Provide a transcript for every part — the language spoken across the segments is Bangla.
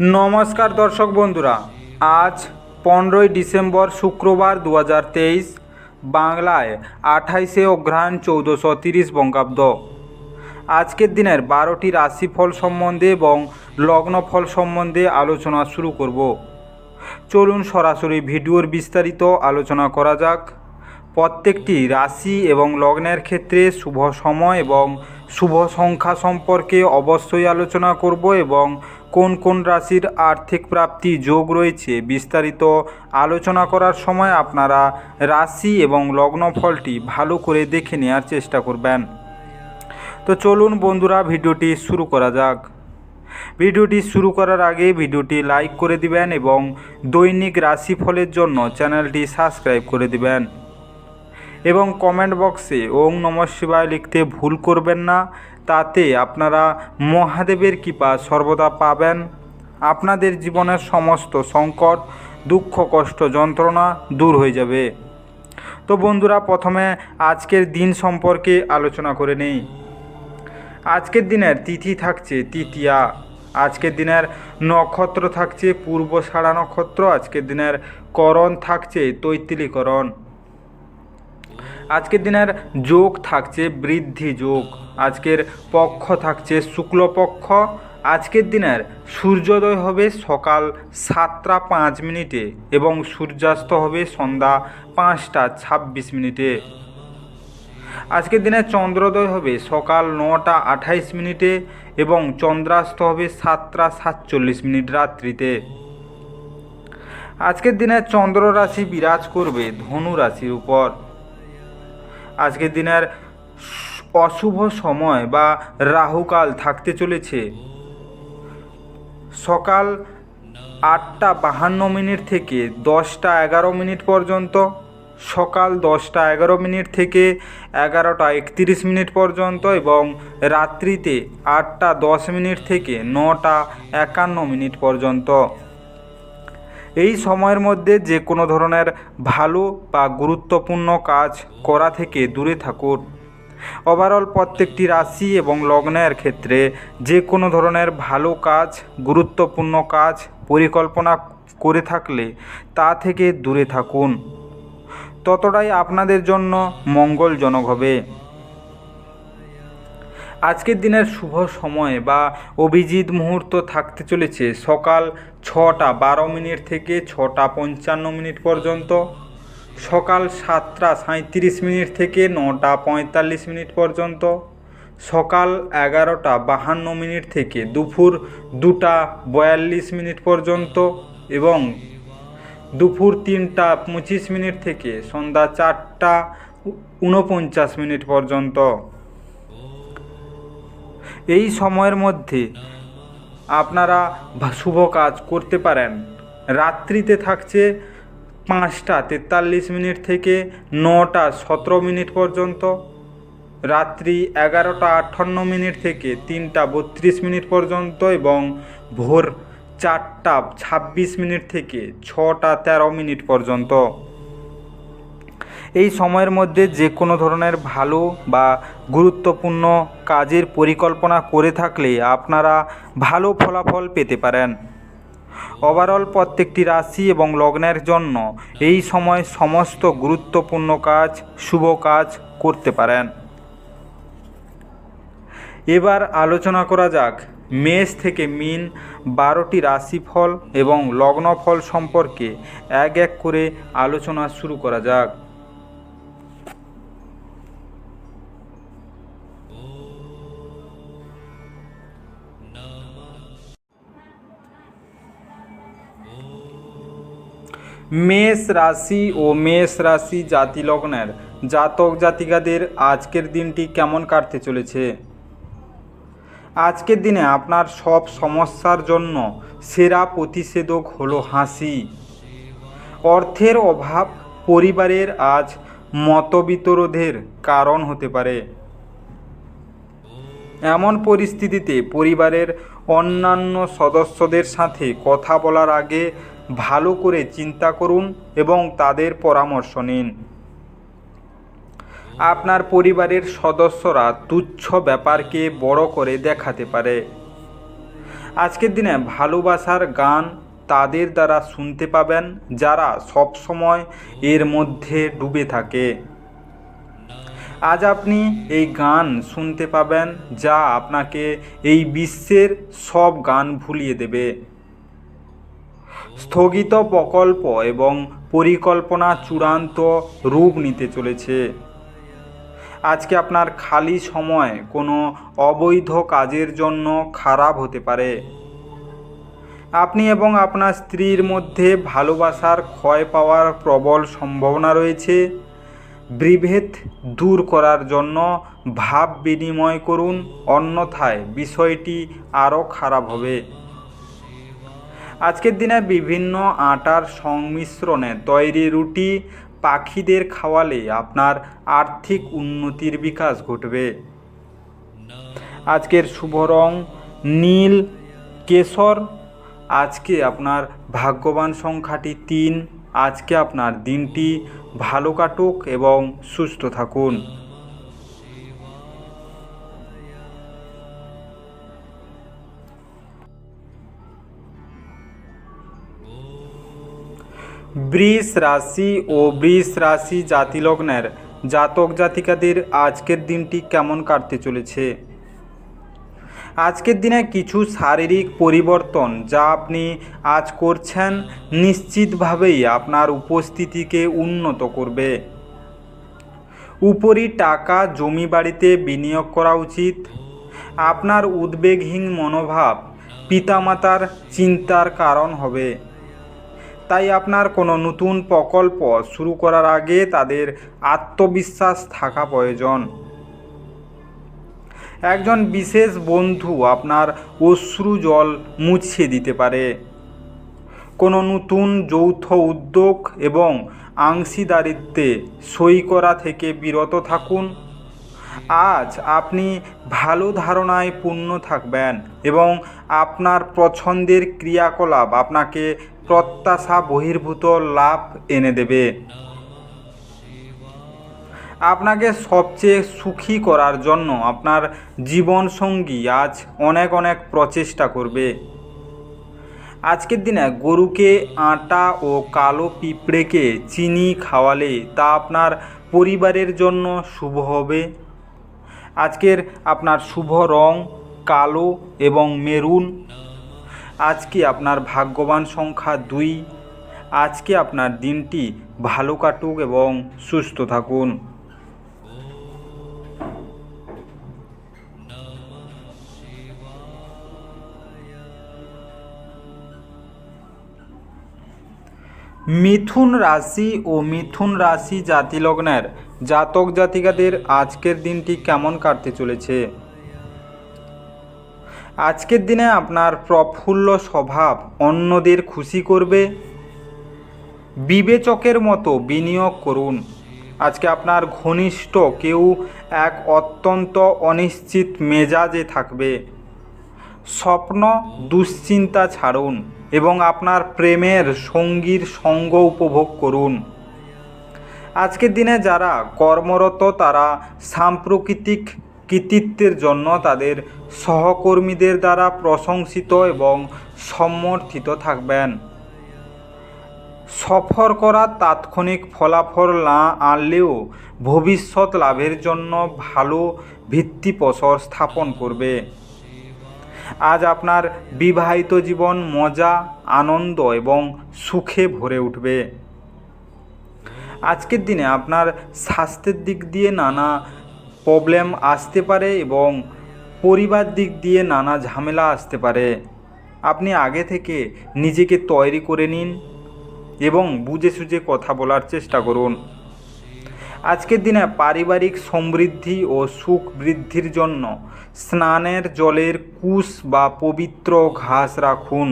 নমস্কার দর্শক বন্ধুরা, আজ পনেরোই ডিসেম্বর শুক্রবার দু হাজার তেইশ, বাংলায় আঠাইশে অঘ্রাণ চৌদ্দশো তিরিশ বঙ্গাব্দ। আজকের দিনের বারোটি রাশিফল সম্বন্ধে এবং লগ্নফল সম্বন্ধে আলোচনা শুরু করব। চলুন সরাসরি ভিডিওর বিস্তারিত আলোচনা করা যাক। প্রত্যেকটি রাশি এবং লগ্নের ক্ষেত্রে শুভ সময় এবং শুভ সংখ্যা সম্পর্কে অবশ্যই আলোচনা করব এবং কোন কোন রাশির আর্থিক প্রাপ্তি যোগ রয়েছে বিস্তারিত আলোচনা করার সময় আপনারা রাশি এবং লগ্ন ফলটি ভালো করে দেখে নেওয়ার চেষ্টা করবেন। তো চলুন বন্ধুরা, ভিডিওটি শুরু করা যাক। ভিডিওটি শুরু করার আগে ভিডিওটি লাইক করে দিবেন এবং দৈনিক রাশিফলের জন্য চ্যানেলটি সাবস্ক্রাইব করে দিবেন। এবং কমেন্ট বক্সে ওং নম শিবায় লিখতে ভুল করবেন না, তাতে আপনারা মহাদেবের কৃপা সর্বদা পাবেন। আপনাদের জীবনের সমস্ত সংকট, দুঃখ, কষ্ট, যন্ত্রণা দূর হয়ে যাবে। তো বন্ধুরা, প্রথমে আজকের দিন সম্পর্কে আলোচনা করে নেই। আজকের দিনের তিথি থাকছে তৃতীয়া আজকের দিনের নক্ষত্র থাকছে পূর্ব সাড়া নক্ষত্র, আজকের দিনের করণ থাকছে তৈতিলীকরণ আজকের দিনের যোগ থাকছে বৃদ্ধি যোগ, আজকের পক্ষ থাকছে শুক্লপক্ষ, আজকের দিনের সূর্যোদয় হবে সকাল সাতটা পাঁচ মিনিটে এবং সূর্যাস্ত হবে সন্ধ্যা পাঁচটা ছাব্বিশ মিনিটে। আজকের দিনে চন্দ্রোদয় হবে সকাল নটা আঠাইশ মিনিটে এবং চন্দ্রাস্ত হবে সাতটা সাতচল্লিশ মিনিট রাত্রিতে। আজকের দিনে চন্দ্র রাশি বিরাজ করবে ধনু রাশির উপর। আজকের দিনের অশুভ সময় বা রাহুকাল থাকতে চলেছে। সকাল আটটা বাহান্ন মিনিট থেকে দশটা এগারো মিনিট পর্যন্ত, সকাল দশটা এগারো মিনিট থেকে এগারোটা একত্রিশ মিনিট পর্যন্ত এবং রাত্রিতে আটটা দশ মিনিট থেকে নটা একান্ন মিনিট পর্যন্ত। এই সময়ের মধ্যে যে কোনো ধরনের ভালো বা গুরুত্বপূর্ণ কাজ করা থেকে দূরে থাকুন। ওভারঅল প্রত্যেকটি রাশি এবং লগ্নের ক্ষেত্রে যে কোনো ধরনের ভালো কাজ, গুরুত্বপূর্ণ কাজ পরিকল্পনা করে থাকলে তা থেকে দূরে থাকুন। ততটাই আপনাদের জন্য মঙ্গলজনক হবে। আজকের দিনের শুভ সময় বা অভিজিৎ মুহূর্ত থাকতে চলেছে সকাল ছটা বারো মিনিট থেকে ছটা পঞ্চান্ন মিনিট পর্যন্ত। সকাল সাতটা সাঁত্রিশ মিনিট থেকে নটা পঁয়তাল্লিশ মিনিট পর্যন্ত। সকাল এগারোটা বাহান্ন মিনিট থেকে দুপুর দুটা বয়াল্লিশ মিনিট পর্যন্ত এবং দুপুর তিনটা পঁচিশ মিনিট থেকে সন্ধ্যা চারটা উনপঞ্চাশ মিনিট পর্যন্ত। এই সময়ের মধ্যে আপনারা শুভ কাজ করতে পারেন। রাত্রিতে থাকছে পাঁচটা তেতাল্লিশ মিনিট থেকে নটা সতেরো মিনিট পর্যন্ত। রাত্রি এগারোটা আটান্ন মিনিট থেকে তিনটা বত্রিশ মিনিট পর্যন্ত এবং ভোর চারটা ছাব্বিশ মিনিট থেকে ছটা তেরো মিনিট পর্যন্ত। এই সময়ের মধ্যে যে কোনো ধরনের ভালো বা গুরুত্বপূর্ণ কাজের পরিকল্পনা করে থাকলে আপনারা ভালো ফলাফল পেতে পারেন। ওভারঅল প্রত্যেকটি রাশি এবং লগ্নের জন্য এই সময় সমস্ত গুরুত্বপূর্ণ কাজ, শুভ কাজ করতে পারেন। এবার আলোচনা করা যাক মেষ থেকে মিন বারোটি রাশিফল এবং লগ্নফল সম্পর্কে এক এক করে আলোচনা শুরু করা যাক। মেষ রাশি ও মেষ রাশি জাতি লগ্নের জাতক জাতিকাদের আজকের দিনটি কেমন কাটতে চলেছে? আজকের দিনে আপনার সব সমস্যার জন্য সেরা প্রতিষেধক হলো হাসি। অর্থের অভাব পরিবারের আজ মতবিতরোধের কারণ হতে পারে। এমন পরিস্থিতিতে পরিবারের অন্যান্য সদস্যদের সাথে কথা বলার আগে ভালো করে চিন্তা করুন এবং তাদের পরামর্শ নিন। আপনার পরিবারের সদস্যরা তুচ্ছ ব্যাপারকে বড় করে দেখাতে পারে। আজকের দিনে ভালোবাসার গান তাদের দ্বারা শুনতে পাবেন, যারা সবসময় এর মধ্যে ডুবে থাকে। আজ আপনি এই গান শুনতে পাবেন, যা আপনাকে এই বিশ্বের সব গান ভুলিয়ে দেবে। স্থগিত প্রকল্প এবং পরিকল্পনা চূড়ান্ত রূপ নিতে চলেছে। আজকে আপনার খালি সময় কোনো অবৈধ কাজের জন্য খারাপ হতে পারে। আপনি এবং আপনার স্ত্রীর মধ্যে ভালোবাসার ক্ষয় পাওয়ার প্রবল সম্ভাবনা রয়েছে। বিভেদ দূর করার জন্য ভাব বিনিময় করুন, অন্যথায় বিষয়টি আরও খারাপ হবে। আজকের দিনে বিভিন্ন আটার সংমিশ্রণে তৈরি রুটি পাখিদের খাওয়ালে আপনার আর্থিক উন্নতির বিকাশ ঘটবে। আজকের শুভ রং নীল কেশর। আজকে আপনার ভাগ্যবান সংখ্যাটি তিন। আজকে আপনার দিনটি ভালো কাটুক এবং সুস্থ থাকুন। বৃষ রাশি ও বৃষ রাশি জাতিলগ্নের জাতক জাতিকাদের আজকের দিনটি কেমন কাটতে চলেছে? আজকের দিনে কিছু শারীরিক পরিবর্তন যা আপনি আজ করছেন নিশ্চিতভাবেই আপনার উপস্থিতিকে উন্নত করবে। উপরি টাকা জমি বাড়িতে বিনিয়োগ করা উচিত। আপনার উদ্বেগহীন মনোভাব পিতামাতার চিন্তার কারণ হবে। তাই আপনার কোনো নতুন প্রকল্প শুরু করার আগে তাদের আত্মবিশ্বাস থাকা প্রয়োজন। একজন বিশেষ বন্ধু আপনার অশ্রু জল মুছিয়ে দিতে পারে। কোনো নতুন যৌথ উদ্যোগ এবং অংশীদারিত্বে সই করা থেকে বিরত থাকুন। আজ আপনি ভালো ধারণায় পূর্ণ থাকবেন এবং আপনার পছন্দের ক্রিয়াকলাপ আপনাকে প্রত্যাশা বহির্ভূত লাভ এনে দেবে। আপনাকে সবচেয়ে সুখী করার জন্য আপনার জীবনসঙ্গী আজ অনেক অনেক প্রচেষ্টা করবে। আজকের দিনে গরুকে আটা ও কালো পিঁপড়েকে চিনি খাওয়ালে তা আপনার পরিবারের জন্য শুভ হবে। আজকের আপনার শুভ রং কালো এবং মেরুন। আজকে আপনার ভাগ্যবান সংখ্যা দুই। আজকে আপনার দিনটি ভালো কাটুক এবং সুস্থ থাকুন। মিথুন রাশি ও মিথুন রাশি জাতিলগ্নের জাতক জাতিকাদের আজকের দিনটি কেমন কাটতে চলেছে? আজকের দিনে আপনার প্রফুল্ল স্বভাব অন্যদের খুশি করবে। বিবেচকের মতো বিনিয়োগ করুন। আজকে আপনার ঘনিষ্ঠ কেউ এক অত্যন্ত অনিশ্চিত মেজাজে থাকবে। স্বপ্ন, দুশ্চিন্তা ছাড়ুন এবং আপনার প্রেমের সঙ্গীর সঙ্গ উপভোগ করুন। আজকের দিনে যারা কর্মরত, তারা সাম্প্রকৃতিক কৃতিত্বের জন্য তাদের সহকর্মীদের দ্বারা প্রশংসিত এবং সমর্থিত থাকবেন। সফর করা তাৎক্ষণিক ফলাফল না আনলেও ভবিষ্যৎ লাভের জন্য ভালো ভিত্তিপ্রস্তর স্থাপন করবে। আজ আপনার বিবাহিত জীবন মজা, আনন্দ এবং সুখে ভরে উঠবে। আজকের দিনে আপনার স্বাস্থ্যের দিক দিয়ে নানা প্রবলেম আসতে পারে এবং পরিবার দিক দিয়ে নানা ঝামেলা আসতে পারে। আপনি আগে থেকে নিজেকে তৈরি করে নিন এবং বুঝে সুঝে কথা বলার চেষ্টা করুন। আজকের দিনে পারিবারিক সমৃদ্ধি ও সুখ বৃদ্ধির জন্য স্নানের জলের কুশ বা পবিত্র ঘাস রাখুন।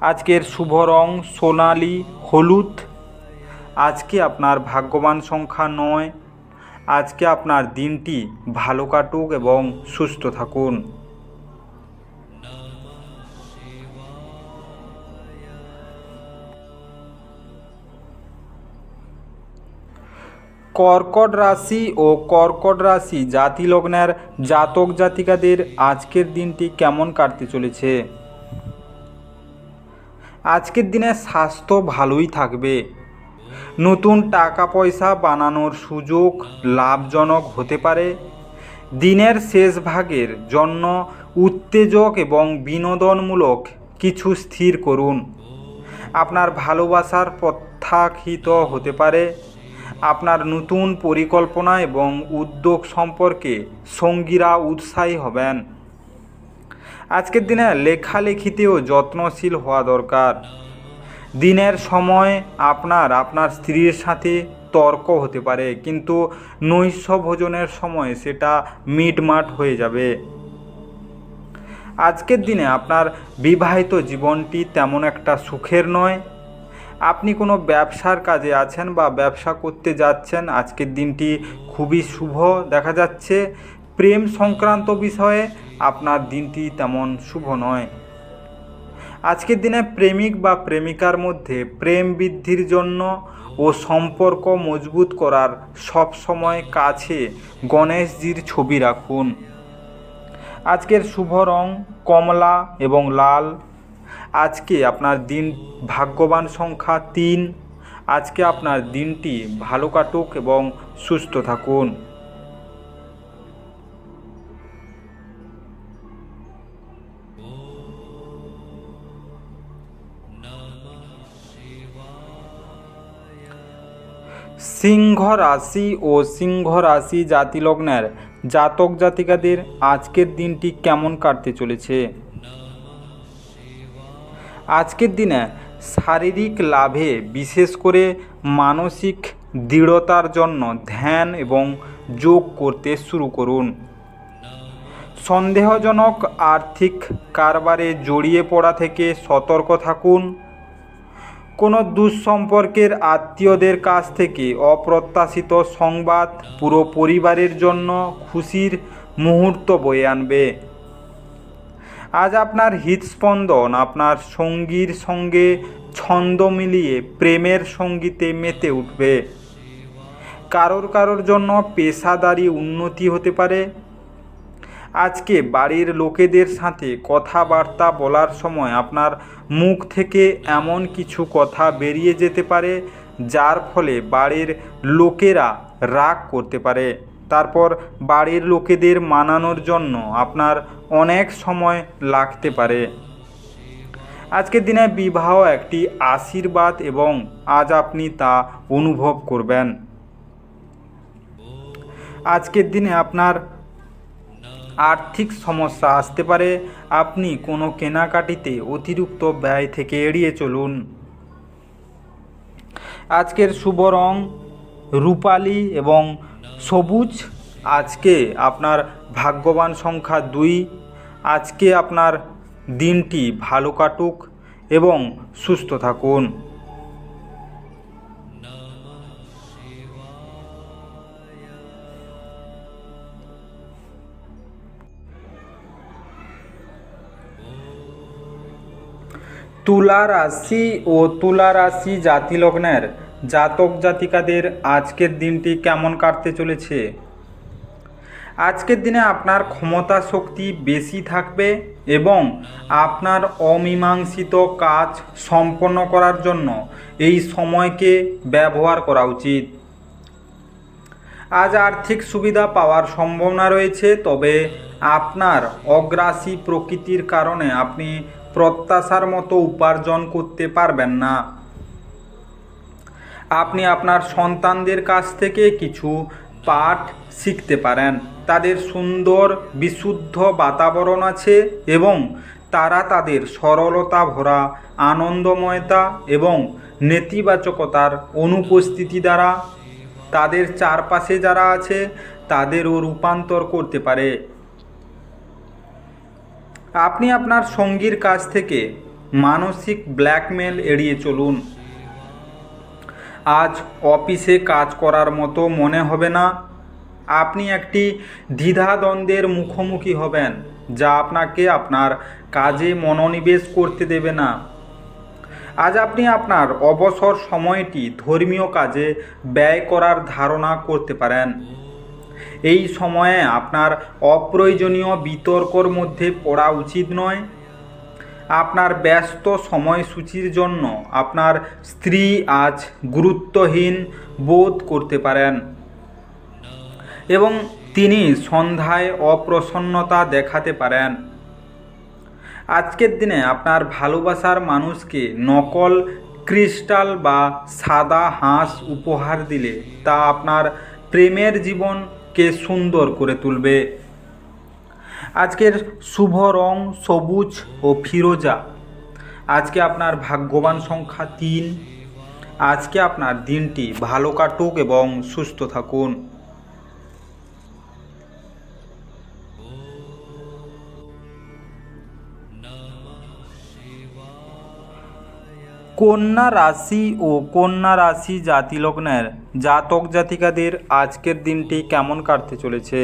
আজকের শুভ রং সোনালি, হলুদ আজকে আপনার ভাগ্যবান সংখ্যা নয়। আজকে আপনার দিনটি ভালো কাটুক এবং সুস্থ থাকুন। কর্কট রাশি ও কর্কট রাশি জাতি লগ্নের জাতক জাতিকাদের আজকের দিনটি কেমন কাটতে চলেছে? আজকের দিনে স্বাস্থ্য ভালোই থাকবে। নতুন টাকা পয়সা বানানোর সুযোগ লাভজনক হতে পারে। দিনের শেষ ভাগের জন্য উত্তেজক এবং বিনোদনমূলক কিছু স্থির করুন। আপনার ভালোবাসার প্রত্যাখিত হতে পারে। আপনার নতুন পরিকল্পনা এবং উদ্যোগ সম্পর্কে সঙ্গীরা উৎসাহী হবেন। আজকের দিনে লেখালেখিতেও যত্নশীল হওয়া দরকার। দিনের সময় আপনার আপনার স্ত্রীর সাথে তর্ক হতে পারে, কিন্তু নৈশ ভোজনের সময় সেটা মিটমাট হয়ে যাবে। আজকের দিনে আপনার বিবাহিত জীবনটি তেমন একটা সুখের নয়। আপনি কোনো ব্যবসার কাজে আছেন বা ব্যবসা করতে যাচ্ছেন, আজকের দিনটি খুবই শুভ দেখা যাচ্ছে। প্রেম সংক্রান্ত বিষয়ে আপনার দিনটি তেমন শুভ নয়। আজকের দিনে প্রেমিক বা প্রেমিকার মধ্যে প্রেম বৃদ্ধির জন্য ও সম্পর্ক মজবুত করার সব সময় কাছে গণেশজির ছবি রাখুন। আজকের শুভ রং কমলা এবং লাল। আজকে আপনার দিন ভাগ্যবান সংখ্যা তিন। আজকে আপনার দিনটি ভালো কাটুক এবং সুস্থ থাকুন। সিংহ রাশি ও সিংহ রাশি জাতি লগ্নের জাতক জাতিকাদের আজকের দিনটি কেমন কাটতে চলেছে? আজকের দিনে শারীরিক লাভে বিশেষ করে মানসিক দৃঢ়তার জন্য ধ্যান এবং যোগ করতে শুরু করুন। সন্দেহজনক আর্থিক কারবারে জড়িয়ে পড়া থেকে সতর্ক থাকুন। কোনো দুঃসম্পর্কের আত্মীয়দের কাছ থেকে অপ্রত্যাশিত সংবাদ পুরো পরিবারের জন্য খুশির মুহূর্ত বয়ে আনবে। আজ আপনার হৃদস্পন্দন, আপনার সঙ্গীর সঙ্গে ছন্দ মিলিয়ে প্রেমের সঙ্গীতে মেতে উঠবে। কারোর কারোর জন্য পেশাদারি উন্নতি হতে পারে আজকে বাড়ির লোকেদের সাথে কথাবার্তা বলার সময় আপনার মুখ থেকে এমন কিছু কথা বেরিয়ে যেতে পারে, যার ফলে বাড়ির লোকেরা রাগ করতে পারে। তারপর বাড়ির লোকেদের মানানোর জন্য আপনার অনেক সময় লাগতে পারে। আজকের দিনে বিবাহ একটি আশীর্বাদ এবং আজ আপনি তা অনুভব করবেন। আজকের দিনে আপনার আর্থিক সমস্যা আসতে পারে, আপনি কোনো কেনাকাটিতে অতিরিক্ত ব্যয় থেকে এড়িয়ে চলুন। আজকের শুভ রং রূপালি এবং সবুজ। আজকে আপনার ভাগ্যবান সংখ্যা দুই। আজকে আপনার দিনটি ভালো কাটুক এবং সুস্থ থাকুন। তুলা রাশি ও তুলা রাশি জাতি লগ্নের জাতক জাতিকাদের আজকের দিনটি কেমন কাটতে চলেছে? আজকের দিনে আপনার ক্ষমতা শক্তি বেশি থাকবে এবং আপনার অমীমাংসিত কাজ সম্পন্ন করার জন্য এই সময়কে ব্যবহার করা উচিত। আজ আর্থিক সুবিধা পাওয়ার সম্ভাবনা রয়েছে, তবে আপনার অগ্রাসী প্রকৃতির কারণে আপনি প্রত্যাশার মতো উপার্জন করতে পারবেন না। আপনি আপনার সন্তানদের কাছ থেকে কিছু পাঠ শিখতে পারেন। তাদের সুন্দর, বিশুদ্ধ বাতাবরণ আছে এবং তারা তাদের সরলতা ভরা, আনন্দময়তা এবং নেতিবাচকতার অনুপস্থিতি দ্বারা তাদের চারপাশে যারা আছে তাদেরও রূপান্তর করতে পারে। আপনি আপনার সঙ্গীর কাছ থেকে মানসিক ব্ল্যাকমেল এড়িয়ে চলুন। আজ অফিসে কাজ করার মতো মনে হবে না। আপনি একটি দ্বিধাদ্বন্দ্বের মুখোমুখি হবেন, যা আপনাকে আপনার কাজে মনোনিবেশ করতে দেবে না। আজ আপনি আপনার অবসর সময়টি ধর্মীয় কাজে ব্যয় করার ধারণা করতে পারেন। এই সময়ে আপনার অপ্রয়োজনীয় বিতর্কর মধ্যে পড়া উচিত নয়। আপনার ব্যস্ত সময়সূচির জন্য আপনার স্ত্রী আজ গুরুত্বহীন বোধ করতে পারেন এবং তিনি সন্ধ্যায় অপ্রসন্নতা দেখাতে পারেন। আজকের দিনে আপনার ভালোবাসার মানুষকে নকল, ক্রিস্টাল বা সাদা হাঁস উপহার দিলে তা আপনার প্রেমের জীবনকে সুন্দর করে তুলবে। আজকের শুভ রং সবুজ ও ফিরোজা। আজকে আপনার ভাগ্যবান সংখ্যা তিন। আজকে আপনার দিনটি ভালো কাটুক এবং সুস্থ থাকুন। কন্যা রাশি ও কন্যা রাশি জাতিলগ্নের জাতক জাতিকাদের আজকের দিনটি কেমন কাটতে চলেছে?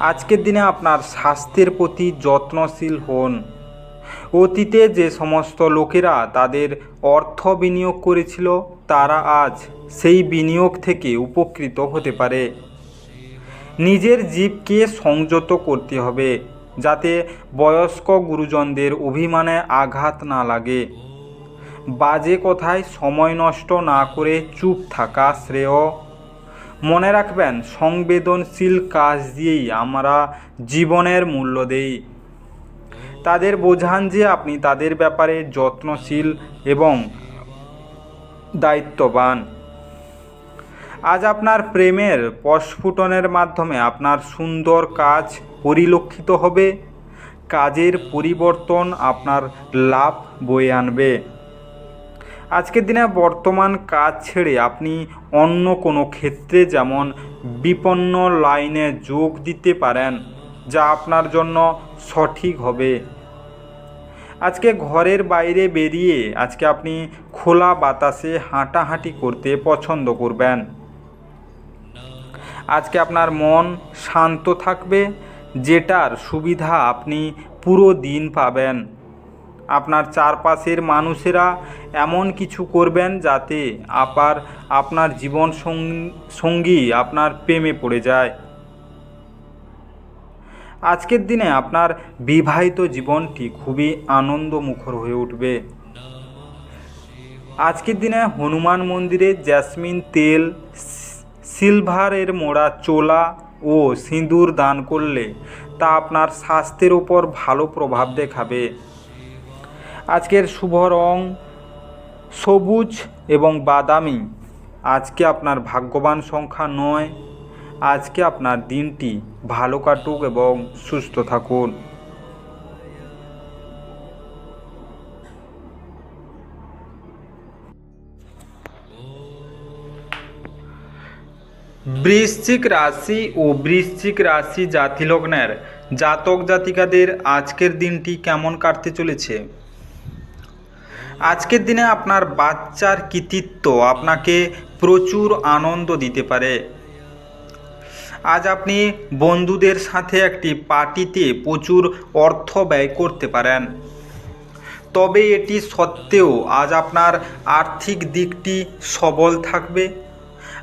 আজকের দিনে আপনার স্বাস্থ্যের প্রতি যত্নশীল হন। অতীতে যে সমস্ত লোকেরা তাদের অর্থ বিনিয়োগ করেছিল, তারা আজ সেই বিনিয়োগ থেকে উপকৃত হতে পারে। নিজের জীবকে সংযত করতে হবে, যাতে বয়স্ক গুরুজনদের অভিমানে আঘাত না লাগে। বাজে কথায় সময় নষ্ট না করে চুপ থাকা শ্রেয়। মনে রাখবেন, সংবেদনশীল কাজ দিয়েই আমরা জীবনের মূল্য দেই। তাদের বোঝান যে আপনি তাদের ব্যাপারে যত্নশীল এবং দায়িত্ববান। আজ আপনার প্রেমের প্রস্ফুটনের মাধ্যমে আপনার সুন্দর কাজ পরিলক্ষিত হবে। কাজের পরিবর্তন আপনার লাভ বয়ে আনবে। আজকের দিনে বর্তমান কাজ ছেড়ে আপনি অন্য কোনো ক্ষেত্রে যেমন বিপন্ন লাইনে যোগ দিতে পারেন, যা আপনার জন্য সঠিক হবে। আজকে ঘরের বাইরে বেরিয়ে আজকে আপনি খোলা বাতাসে হাঁটাহাঁটি করতে পছন্দ করবেন। আজকে আপনার মন শান্ত থাকবে, যেটার সুবিধা আপনি পুরো দিন পাবেন। আপনার চারপাশের মানুষেরা এমন কিছু করবেন যাতে আপার, আপনার জীবন সঙ্গী আপনার প্রেমে পড়ে যায়। আজকের দিনে আপনার বিবাহিত জীবনটি খুবই আনন্দমুখর হয়ে উঠবে। আজকের দিনে হনুমান মন্দিরে জ্যাসমিন তেল সিলভারের মোড়া চোলা ও সিঁদুর দান করলে তা আপনার স্বাস্থ্যের উপর ভালো প্রভাব দেখাবে। আজকের শুভ রং সবুজ এবং বাদামি। আজকে আপনার ভাগ্যবান সংখ্যা নয়। আজকে আপনার দিনটি ভালো কাটুক এবং সুস্থ থাকুন। বৃশ্চিক রাশি ও বৃশ্চিক রাশি জাতিলগ্নের জাতক জাতিকাদের আজকের দিনটি কেমন কাটতে চলেছে? আজকের দিনে আপনার বাচ্চার কৃতিত্ব আপনাকে প্রচুর আনন্দ দিতে পারে। আজ আপনি বন্ধুদের সাথে একটি পার্টিতে প্রচুর অর্থ ব্যয় করতে পারেন। তবে এটি সত্ত্বেও আজ আপনার আর্থিক দিকটি সবল থাকবে।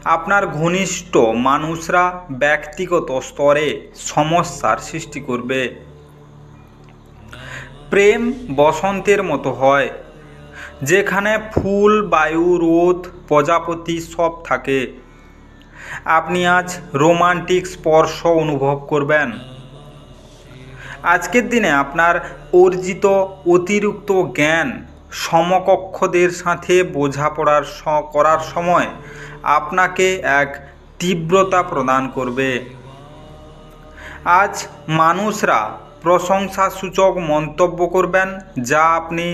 আপনার ঘনিষ্ঠ মানুষরা ব্যক্তিগত স্তরে সমস্যার সৃষ্টি করবে। প্রেম বসন্তের মতো হয়। যেখানে ফুল, বায়ু, রোদ, প্রজাপতি সব থাকে। আপনি আজ রোমান্টিক স্পর্শ অনুভব করবেন। আজকের দিনে আপনার অর্জিত অতিরিক্ত জ্ঞান সমকক্ষদের সাথে বোঝাপড়ার করার সময় আপনাকে এক তীব্রতা প্রদান করবে। আজ মানুষরা প্রশংসাসূচক মন্তব্য করবেন যা আপনি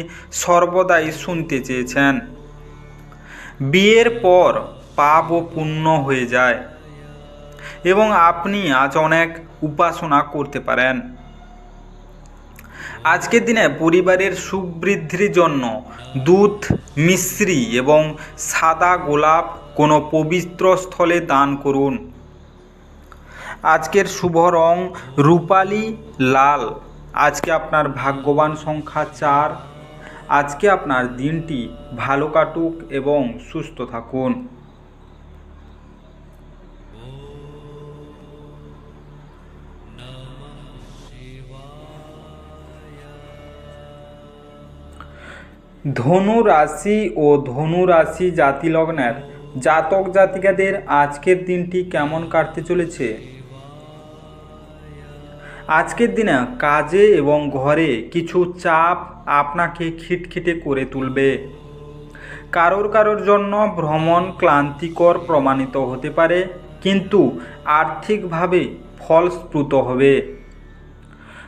সর্বদাই শুনতে চেয়েছেন। বিয়ের পর পাপ ও পুণ্য হয়ে যায় এবং আপনি আজ অনেক উপাসনা করতে পারেন। আজকের দিনে পরিবারের সুখ বৃদ্ধির জন্য দুধ, মিশ্রি এবং সাদা গোলাপ কোনো পবিত্র স্থলে দান করুন। আজকের শুভ রং রূপালি লাল। আজকে আপনার ভাগ্যবান সংখ্যা চার। আজকে আপনার দিনটি ভালো কাটুক এবং সুস্থ থাকুন। ধনু রাশি ও ধনু রাশি জাতি লগ্নের জাতক জাতিকাদের আজকের দিনটি কেমন কাটতে চলেছে? আজকের দিনে কাজে এবং ঘরে কিছু চাপ আপনাকে খিটখিটে করে তুলবে। কারোর কারোর জন্য ভ্রমণ ক্লান্তিকর প্রমাণিত হতে পারে, কিন্তু আর্থিকভাবে ফলস্প্রুত হবে।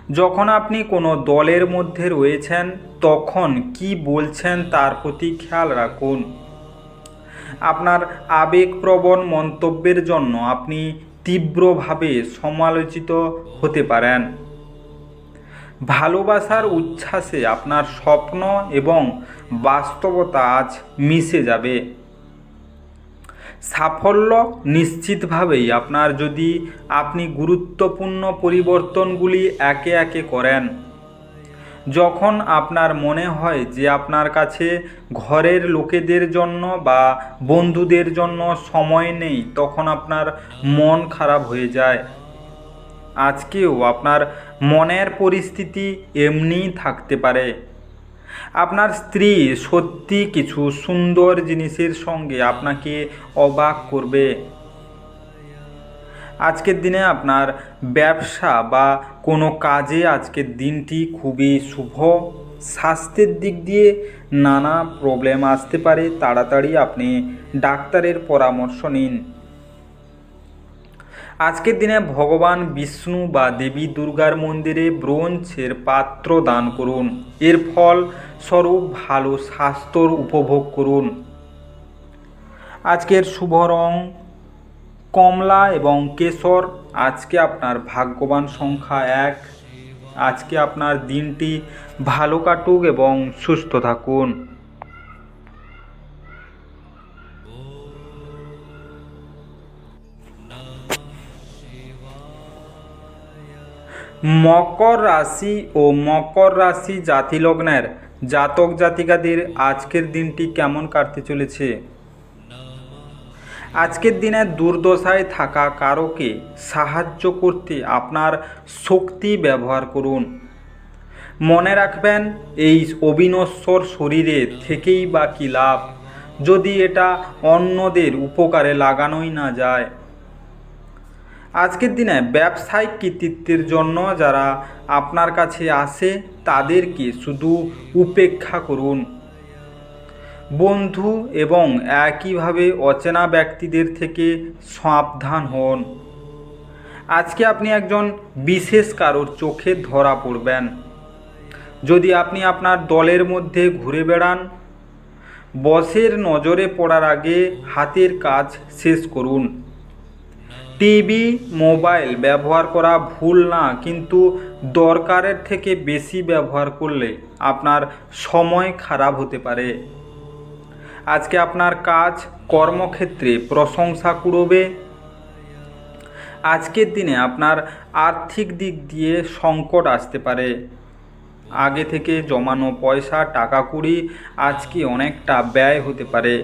যখন আপনি কোনো দলের মধ্যে রয়েছেন, তখন কি বলছেন তার প্রতি খেয়াল রাখুন। আপনার আবেগপ্রবণ মন্তব্যের জন্য আপনি তীব্রভাবে সমালোচিত হতে পারেন। ভালোবাসার উচ্ছ্বাসে আপনার স্বপ্ন এবং বাস্তবতা আজ মিশে যাবে। সাফল্য নিশ্চিতভাবেই আপনার যদি আপনি গুরুত্বপূর্ণ পরিবর্তনগুলি একে একে করেন। যখন আপনার মনে হয় যে আপনার কাছে ঘরের লোকেদের জন্য বা বন্ধুদের জন্য সময় নেই, তখন আপনার মন খারাপ হয়ে যায়। আজকেও আপনার মনের পরিস্থিতি এমনি থাকতে পারে। আপনার স্ত্রী সত্যি কিছু সুন্দর জিনিসের সঙ্গে আপনাকে অবাক করবে। আজকের দিনে আপনার ব্যবসা বা কোনো কাজে আজকের দিনটি খুবই শুভ। স্বাস্থ্যের দিক দিয়ে নানা প্রবলেম আসতে পারে, তাড়াতাড়ি আপনি ডাক্তারের পরামর্শ নিন। আজকের দিনে ভগবান বিষ্ণু বা দেবী দুর্গার মন্দিরে ব্রোঞ্জের পাত্র দান করুন। এর ফল স্বরূপ ভালো স্বাস্থ্যর উপভোগ করুন। আজকের শুভ রং কমলা এবং কেশর, আজকে আপনার ভাগ্যবান সংখ্যা এক। আজকে আপনার দিনটি ভালো কাটুক এবং সুস্থ থাকুন। মকর রাশি ও মকর রাশি জাতিলগ্নের জাতক জাতিকাদের আজকের দিনটি কেমন কাটতে চলেছে? আজকের দিনে দুর্দশায় থাকা কারোকে সাহায্য করতে আপনার শক্তি ব্যবহার করুন। মনে রাখবেন, এই অবিনশ্বর শরীরে থেকেই বা কী লাভ? যদি এটা অন্যদের উপকারে লাগানোই না যায়। আজকের দিনে ব্যবসায়িক কৃতিত্বের জন্য যারা আপনার কাছে আসে, তাদেরকে শুধু উপেক্ষা করুন। বন্ধু এবং একইভাবে অচেনা ব্যক্তিদের থেকে সাবধান হন। আজকে আপনি একজন বিশেষ কারোর চোখে ধরা পড়বেন। যদি আপনি আপনার দলের মধ্যে ঘুরে বেড়ান, বসের নজরে পড়ার আগে হাতের কাজ শেষ করুন। টিভি, মোবাইল ব্যবহার করা ভুল না, কিন্তু দরকারের থেকে বেশি ব্যবহার করলে আপনার সময় খারাপ হতে পারে। আজকে আপনার কাজ, কর্মক্ষেত্রে প্রশংসা কুড়বে। আজকের দিনে আপনার আর্থিক দিক দিয়ে সংকট আসতে পারে। আগে থেকে জমানো পয়সা, টাকা কুড়ি আজকে অনেকটা ব্যয় হতে পারে।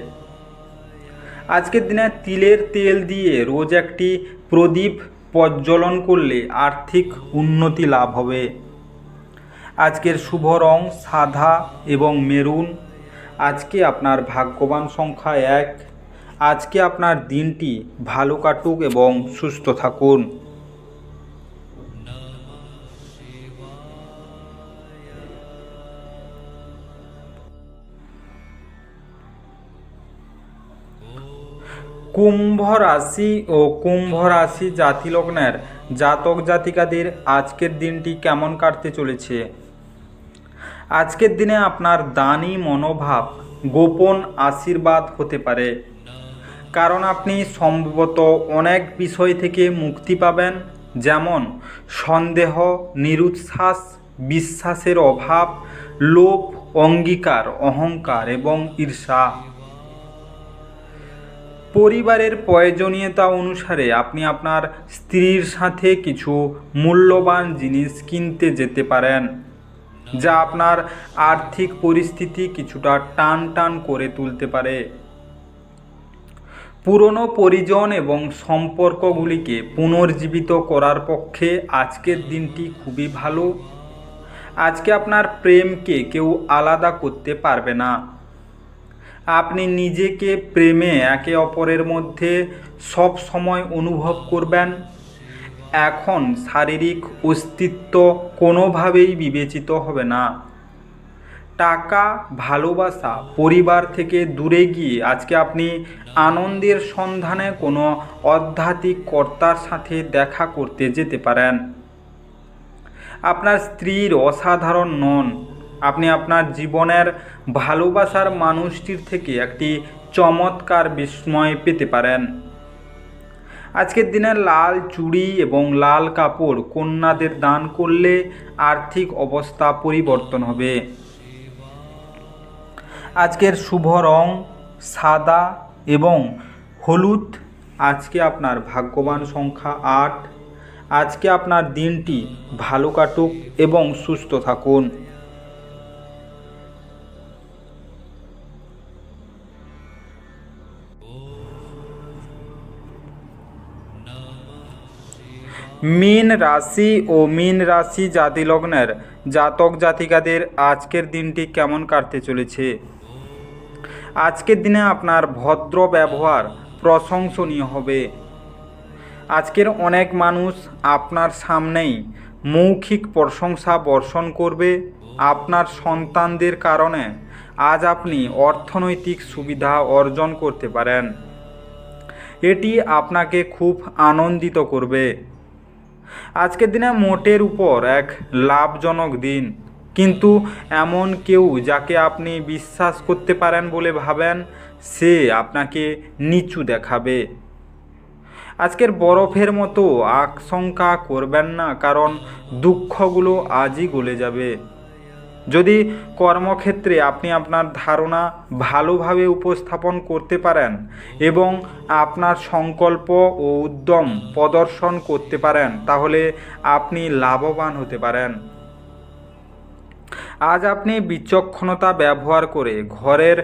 আজকের দিনে তিলের তেল দিয়ে রোজ একটি প্রদীপ প্রজ্বলন করলে আর্থিক উন্নতি লাভ হবে। আজকের শুভ রং সাদা এবং মেরুন। আজকে আপনার ভাগ্যবান সংখ্যা এক। আজকে আপনার দিনটি ভালো কাটুক এবং সুস্থ থাকুন। কুম্ভ রাশি ও কুম্ভ রাশি জাতিলগ্নের জাতক জাতিকাদের আজকের দিনটি কেমন কাটতে চলেছে? আজকের দিনে আপনার দানি মনোভাব গোপন আশীর্বাদ হতে পারে। কারণ আপনি সম্ভবত অনেক বিষয় থেকে মুক্তি পাবেন, যেমন সন্দেহ নিরুচ্ছ্বাস বিশ্বাসের অভাব, লোভ, অঙ্গীকার, অহংকার এবং ঈর্ষা। পরিবারের প্রয়োজনীয়তা অনুসারে আপনি আপনার স্ত্রীর সাথে কিছু মূল্যবান জিনিস কিনতে যেতে পারেন। যা আপনার আর্থিক পরিস্থিতি কিছুটা টান টান করে তুলতে পারে। পুরনো পরিজন এবং সম্পর্কগুলিকে পুনর্জীবিত করার পক্ষে আজকের দিনটি খুবই ভালো। আজকে আপনার প্রেমকে কেউ আলাদা করতে পারবে না। আপনি নিজেকে প্রেমে একে অপরের মধ্যে সব সময় অনুভব করবেন। এখন শারীরিক অস্তিত্ব কোনোভাবেই বিবেচিত হবে না। টাকা, ভালোবাসা, পরিবার থেকে দূরে গিয়ে আজকে আপনি আনন্দের সন্ধানে কোনো আধ্যাত্মিক কর্তার সাথে দেখা করতে যেতে পারেন। আপনার স্ত্রীর অসাধারণ নন। আপনি আপনার জীবনের ভালোবাসার মানুষটির থেকে একটি চমৎকার বিস্ময় পেতে পারেন। আজকের দিনে লাল চুড়ি এবং লাল কাপড় কন্যাদের দান করলে আর্থিক অবস্থা পরিবর্তন হবে। আজকের শুভ রং সাদা এবং হলুদ। আজকে আপনার ভাগ্যবান সংখ্যা আট। আজকে আপনার দিনটি ভালো কাটুক এবং সুস্থ থাকুন। মীন রাশি ও মীন রাশি জাতি লগ্নের জাতক জাতিকাদের আজকের দিনটি কেমন কাটতে চলেছে? আজকের দিনে আপনার ভদ্র ব্যবহার প্রশংসনীয় হবে। আজকের অনেক মানুষ আপনার সামনেই মৌখিক প্রশংসা বর্ষণ করবে। আপনার সন্তানদের কারণে আজ আপনি অর্থনৈতিক সুবিধা অর্জন করতে পারেন। এটি আপনাকে খুব আনন্দিত করবে। আজকের দিনে মোটের উপর এক লাভজনক দিন। কিন্তু এমন কেউ যাকে আপনি বিশ্বাস করতে পারেন বলে ভাবেন, সে আপনাকে নিচু দেখাবে। আজকের বরফের মতো আশঙ্কা করবেন না, কারণ দুঃখগুলো আজই গলে যাবে। যদি কর্মক্ষেত্রে আপনি আপনার ধারণা ভালোভাবে উপস্থাপন করতে পারেন এবং আপনার সংকল্প ও উদ্যম প্রদর্শন করতে পারেন, তাহলে আপনি লাভবান হতে পারেন। আজ আপনি বিচক্ষণতা ব্যবহার করে ঘরের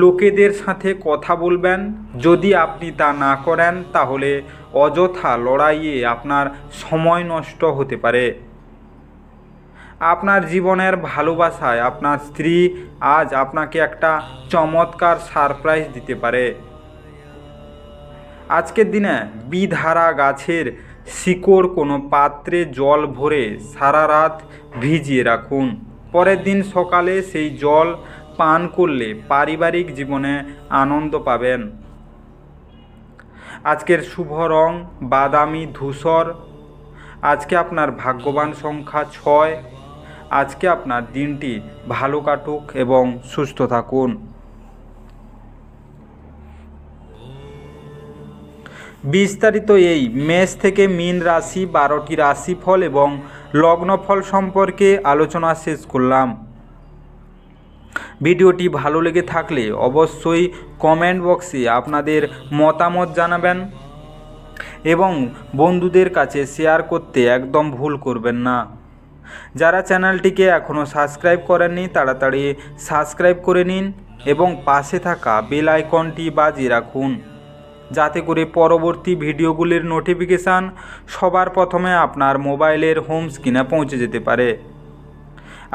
লোকেদের সাথে কথা বলবেন। যদি আপনি তা না করেন, তাহলে অযথা লড়াইয়ে আপনার সময় নষ্ট হতে পারে। আপনার জীবনের ভালোবাসায় আপনার স্ত্রী আজ আপনাকে একটা চমৎকার সারপ্রাইজ দিতে পারে। আজকের দিনে বিধারা গাছের শিকড় কোনো পাত্রে জল ভরে সারা রাত ভিজিয়ে রাখুন। পরের দিন সকালে সেই জল পান করলে পারিবারিক জীবনে আনন্দ পাবেন। আজকের শুভ রং বাদামি ধূসর। আজকে আপনার ভাগ্যবান সংখ্যা ছয়। আজকে আপনার দিনটি ভালো কাটুক এবং সুস্থ থাকুন। বিস্তারিত এই মেষ থেকে মীন রাশি বারোটি রাশিফল এবং লগ্নফল সম্পর্কে আলোচনা শেষ করলাম। ভিডিওটি ভালো লেগে থাকলে অবশ্যই কমেন্ট বক্সে আপনাদের মতামত জানাবেন এবং বন্ধুদের কাছে শেয়ার করতে একদম ভুল করবেন না। যারা চ্যানেলটিকে এখনও সাবস্ক্রাইব করেননি, তাড়াতাড়ি সাবস্ক্রাইব করে নিন এবং পাশে থাকা বেল আইকনটি বাজিয়ে রাখুন, যাতে করে পরবর্তী ভিডিওগুলির নোটিফিকেশান সবার প্রথমে আপনার মোবাইলের হোম স্ক্রিনে পৌঁছে যেতে পারে।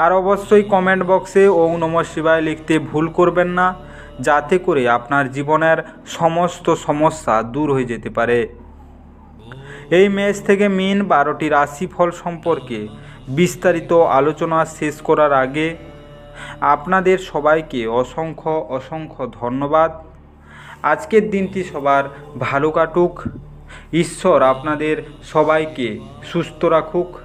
আর অবশ্যই কমেন্ট বক্সে ওং নম শিবায় লিখতে ভুল করবেন না, যাতে করে আপনার জীবনের সমস্ত সমস্যা দূর হয়ে যেতে পারে। এই মেষ থেকে মিন বারোটি রাশিফল সম্পর্কে বিস্তারিত আলোচনা শেষ করার আগে আপনাদের সবাইকে অসংখ্য অসংখ্য ধন্যবাদ। আজকের দিনটি সবার ভালো কাটুক। ঈশ্বর আপনাদের সবাইকে সুস্থ রাখুক।